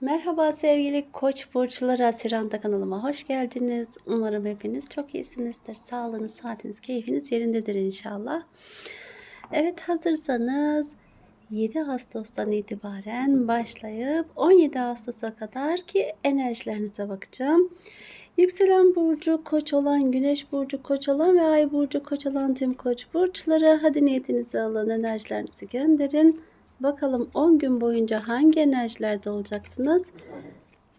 Merhaba sevgili Koç burçları Asiranda kanalıma hoş geldiniz. Umarım hepiniz çok iyisinizdir. Sağlığınız, saatiniz, keyfiniz yerindedir inşallah. Evet hazırsanız 7 Ağustos'tan itibaren başlayıp 17 Ağustos'a kadar ki enerjilerinize bakacağım. Yükselen burcu koç olan, güneş burcu koç olan ve ay burcu koç olan tüm koç burçları hadi niyetinizi alın, enerjilerinizi gönderin. Bakalım 10 gün boyunca hangi enerjilerde olacaksınız?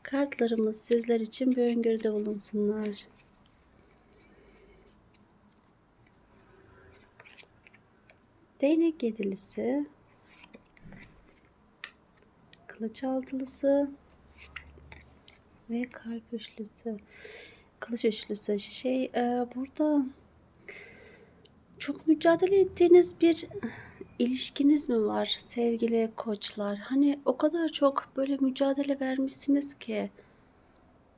Kartlarımız sizler için bir öngörüde bulunsunlar. Değnek yedilisi, kılıç altılısı ve kalp üçlüsü. Kılıç üçlüsü şey e, burada çok mücadele ettiğiniz bir ilişkiniz mi var sevgili koçlar? Hani o kadar çok böyle mücadele vermişsiniz ki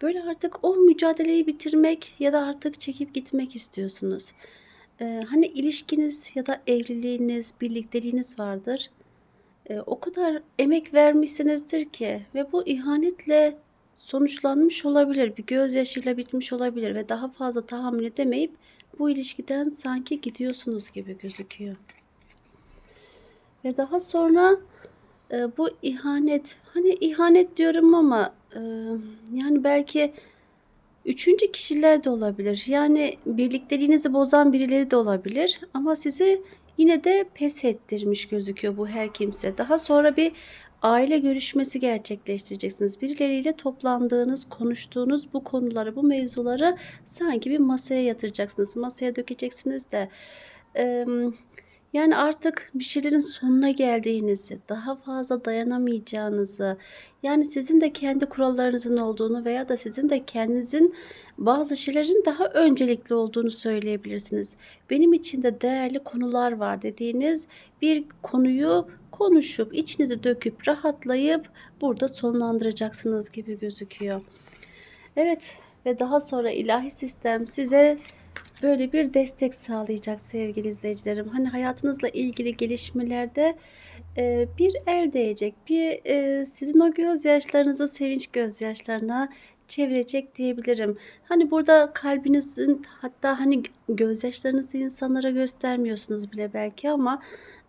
böyle artık o mücadeleyi bitirmek ya da artık çekip gitmek istiyorsunuz. Ee, hani ilişkiniz ya da evliliğiniz, birlikteliğiniz vardır. Ee, o kadar emek vermişsinizdir ki ve bu ihanetle sonuçlanmış olabilir. Bir gözyaşıyla bitmiş olabilir ve daha fazla tahammül edemeyip bu ilişkiden sanki gidiyorsunuz gibi gözüküyor. Ve daha sonra e, bu ihanet, hani ihanet diyorum ama e, yani belki üçüncü kişiler de olabilir. Yani birlikteliğinizi bozan birileri de olabilir. Ama sizi yine de pes ettirmiş gözüküyor bu her kimse. Daha sonra bir aile görüşmesi gerçekleştireceksiniz. Birileriyle toplandığınız, konuştuğunuz bu konuları, bu mevzuları sanki bir masaya yatıracaksınız. Masaya dökeceksiniz de... Yani artık bir şeylerin sonuna geldiğinizi, daha fazla dayanamayacağınızı, yani sizin de kendi kurallarınızın olduğunu veya da sizin de kendinizin bazı şeylerin daha öncelikli olduğunu söyleyebilirsiniz. Benim için de değerli konular var dediğiniz bir konuyu konuşup, içinizi döküp, rahatlayıp burada sonlandıracaksınız gibi gözüküyor. Evet ve daha sonra ilahi sistem size böyle bir destek sağlayacak sevgili izleyicilerim. Hani hayatınızla ilgili gelişmelerde e, bir el değecek, bir e, sizin o gözyaşlarınızı sevinç gözyaşlarına çevirecek diyebilirim. Hani burada kalbinizin hatta hani gözyaşlarınızı insanlara göstermiyorsunuz bile belki ama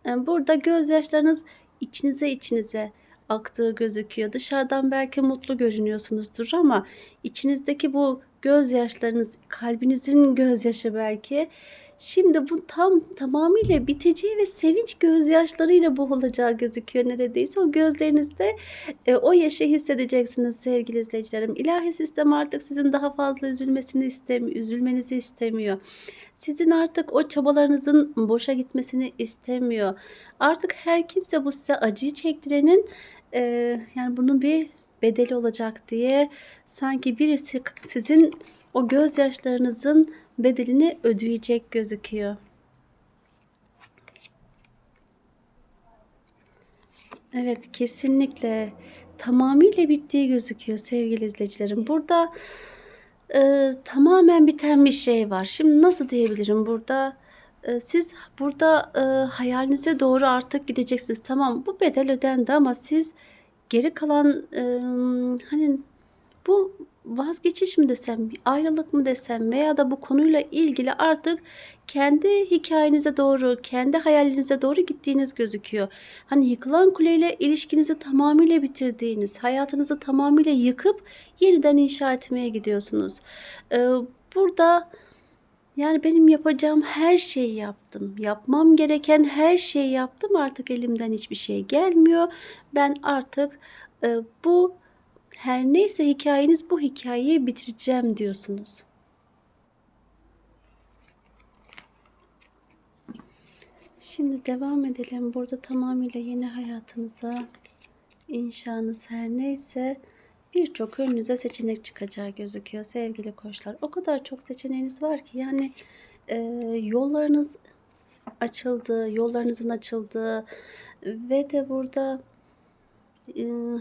e, burada gözyaşlarınız içinize içinize aktığı gözüküyor. Dışarıdan belki mutlu görünüyorsunuzdur ama içinizdeki bu gözyaşlarınız, kalbinizin gözyaşı belki. Şimdi bu tam tamamıyla biteceği ve sevinç gözyaşlarıyla boğulacağı gözüküyor neredeyse. O gözlerinizde e, o yaşı hissedeceksiniz sevgili izleyicilerim. İlahi sistem artık sizin daha fazla üzülmesini istemiyor, üzülmenizi istemiyor. Sizin artık o çabalarınızın boşa gitmesini istemiyor. Artık her kimse bu size acıyı çektirenin e, yani bunun bir bedeli olacak diye sanki birisi sizin o gözyaşlarınızın bedelini ödeyecek gözüküyor. Evet kesinlikle tamamıyla bittiği gözüküyor sevgili izleyicilerim. Burada e, tamamen biten bir şey var. Şimdi nasıl diyebilirim burada? E, siz burada e, hayalinize doğru artık gideceksiniz. Tamam bu bedel ödendi ama siz geri kalan e, hani bu vazgeçiş mi desem, ayrılık mı desem veya da bu konuyla ilgili artık kendi hikayenize doğru, kendi hayalinize doğru gittiğiniz gözüküyor. Hani yıkılan kuleyle ilişkinizi tamamıyla bitirdiğiniz, hayatınızı tamamıyla yıkıp yeniden inşa etmeye gidiyorsunuz. Ee, burada yani benim yapacağım her şeyi yaptım. Yapmam gereken her şeyi yaptım. Artık elimden hiçbir şey gelmiyor. Ben artık e, bu her neyse hikayeniz bu hikayeyi bitireceğim diyorsunuz. Şimdi devam edelim. Burada tamamıyla yeni hayatınıza inşanız her neyse birçok önünüze seçenek çıkacağı gözüküyor sevgili koçlar. O kadar çok seçeneğiniz var ki yani e, yollarınız açıldı, yollarınızın açıldığı ve de burada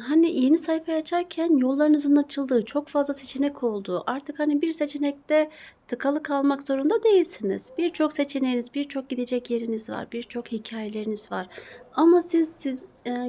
hani, yeni sayfayı açarken yollarınızın açıldığı, çok fazla seçenek olduğu, artık, hani, bir seçenekte tıkalı kalmak zorunda değilsiniz. Birçok seçeneğiniz, birçok gidecek yeriniz var, birçok hikâyeleriniz var ama siz siz,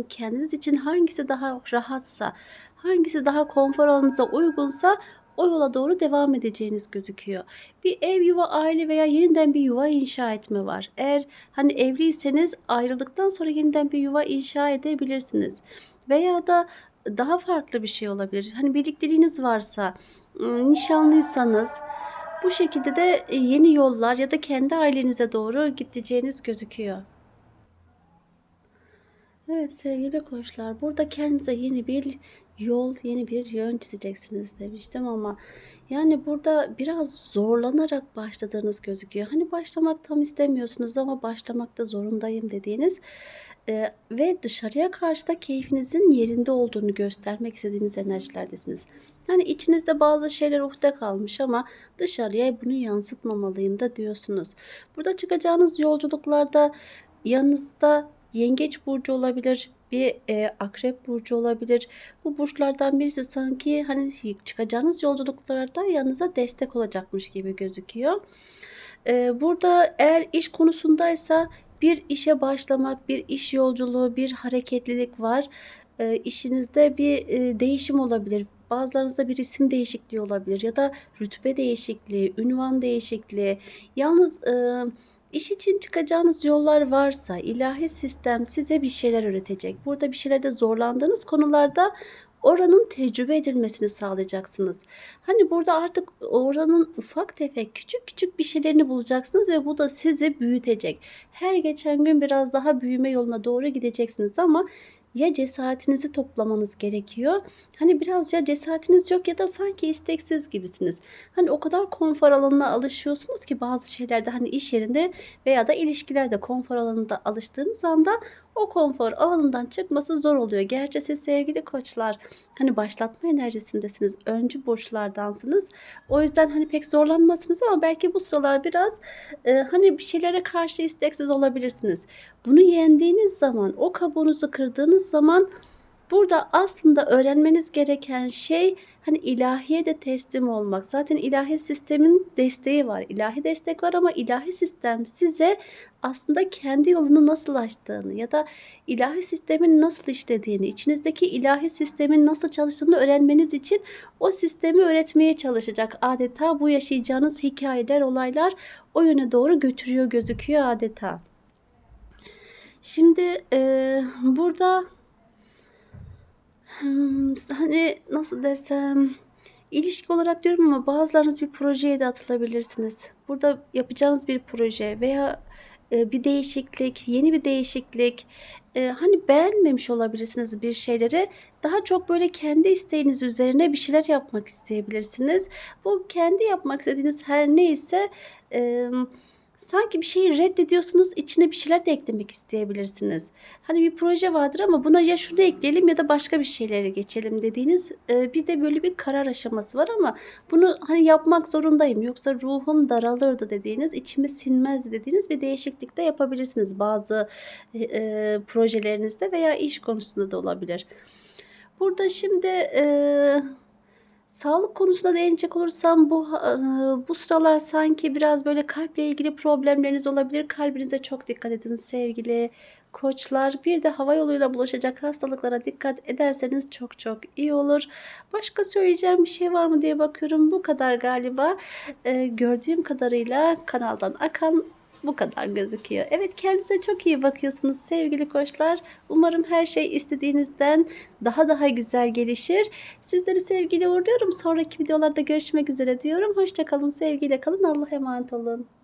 kendiniz için hangisi daha rahatsa, hangisi daha konfor alanınıza uygunsa o yola doğru devam edeceğiniz gözüküyor. Bir ev, yuva, aile veya yeniden bir yuva inşa etme var. Eğer, hani, evliyseniz ayrıldıktan sonra yeniden bir yuva inşa edebilirsiniz veya da daha farklı bir şey olabilir. Hani, birlikteliğiniz varsa, ımm, nişanlıysanız bu şekilde de, eee, yeni yollar ya da kendi ailenize doğru gideceğiniz gözüküyor. Evet sevgili Koçlar, burada kendinize yeni bir yol, yeni bir yön çizeceksiniz demiştim ama yani burada biraz zorlanarak başladığınız gözüküyor. Hani başlamak tam istemiyorsunuz ama başlamakta zorundayım dediğiniz, eee, ve dışarıya karşı da keyfinizin yerinde olduğunu göstermek istediğiniz enerjilerdesiniz. Hani içinizde bazı şeyler ukde kalmış ama dışarıya bunu yansıtmamalıyım da diyorsunuz. Burada çıkacağınız yolculuklarda yanınızda Yengeç burcu olabilir, bir, eee, Akrep burcu olabilir. Bu burçlardan birisi sanki, hani, çıkacağınız yolculuklarda yanınıza destek olacakmış gibi gözüküyor. Eee, burada eğer iş konusundaysa bir işe başlamak, bir iş yolculuğu, bir hareketlilik var. Eee, işinizde bir, eee, değişim olabilir. Bazılarınızda bir isim değişikliği olabilir ya da rütbe değişikliği, ünvan değişikliği. Yalnız, ımm, iş için çıkacağınız yollar varsa ilahi sistem size bir şeyler öğretecek. Burada bir şeylerde zorlandığınız konularda oranın tecrübe edilmesini sağlayacaksınız. Hani, burada artık oranın ufak tefek, küçük küçük bir şeylerini bulacaksınız ve bu da sizi büyütecek. Her geçen gün biraz daha büyüme yoluna doğru gideceksiniz ama ya cesaretinizi toplamanız gerekiyor. Hani, biraz ya cesaretiniz yok ya da sanki isteksiz gibisiniz. Hani, o kadar konfor alanına alışıyorsunuz ki bazı şeylerde, hani, iş yerinde veya da ilişkilerde konfor alanında alıştığınız anda o konfor alanından çıkması zor oluyor. Gerçi siz sevgili Koçlar, hani, başlatma enerjisindesiniz, öncü burçlardansınız. O yüzden, hani, pek zorlanmazsınız ama belki bu sıralar biraz, eee, hani, bir şeylere karşı isteksiz olabilirsiniz. Bunu yendiğiniz zaman, o kabuğunuzu kırdığınız zaman burada aslında öğrenmeniz gereken şey, hani, ilahiye de teslim olmak. Zaten ilahi sistemin desteği var. İlahi destek var ama ilahi sistem size aslında kendi yolunu nasıl açtığını ya da ilahi sistemin nasıl işlediğini, içinizdeki ilahi sistemin nasıl çalıştığını öğrenmeniz için o sistemi öğretmeye çalışacak. Adeta bu yaşayacağınız hikâyeler, olaylar o yöne doğru götürüyor gözüküyor adeta. Şimdi, eee, burada hani, nasıl desem, ilişki olarak diyorum ama bazılarınız bir projeye de atılabilirsiniz. Burada yapacağınız bir proje veya, bir değişiklik, yeni bir değişiklik, hani, beğenmemiş olabilirsiniz bir şeyleri. Daha çok, böyle, kendi isteğiniz üzerine bir şeyler yapmak isteyebilirsiniz. Bu kendi yapmak istediğiniz her neyse, sanki bir şeyi reddediyorsunuz, içine bir şeyler de eklemek isteyebilirsiniz. Hani, bir proje vardır ama buna ya şunu ekleyelim ya da başka bir şeylere geçelim dediğiniz, eee, bir de böyle bir karar aşaması var ama bunu, hani, yapmak zorundayım yoksa ruhum daralırdı dediğiniz, içime sinmezdi dediğiniz bir değişiklik de yapabilirsiniz bazı, eee, projelerinizde veya iş konusunda da olabilir. Burada şimdi, eee, sağlık konusuna değinecek olursam bu ııı, bu sıralar sanki biraz, böyle, kalple ilgili problemleriniz olabilir. Kalbinize çok dikkat edin sevgili Koçlar. Bir de hava yoluyla bulaşacak hastalıklara dikkat ederseniz çok çok iyi olur. Başka söyleyeceğim bir şey var mı diye bakıyorum. Bu kadar galiba. Eee, gördüğüm kadarıyla kanaldan akan bu kadar gözüküyor. Evet, kendinize çok iyi bakıyorsunuz sevgili Koçlar. Umarım her şey istediğinizden daha daha güzel gelişir. Sizleri sevgiyle uğurluyorum. Sonraki videolarda görüşmek üzere diyorum. Hoşça kalın, sevgiyle kalın. Allah'a emanet olun.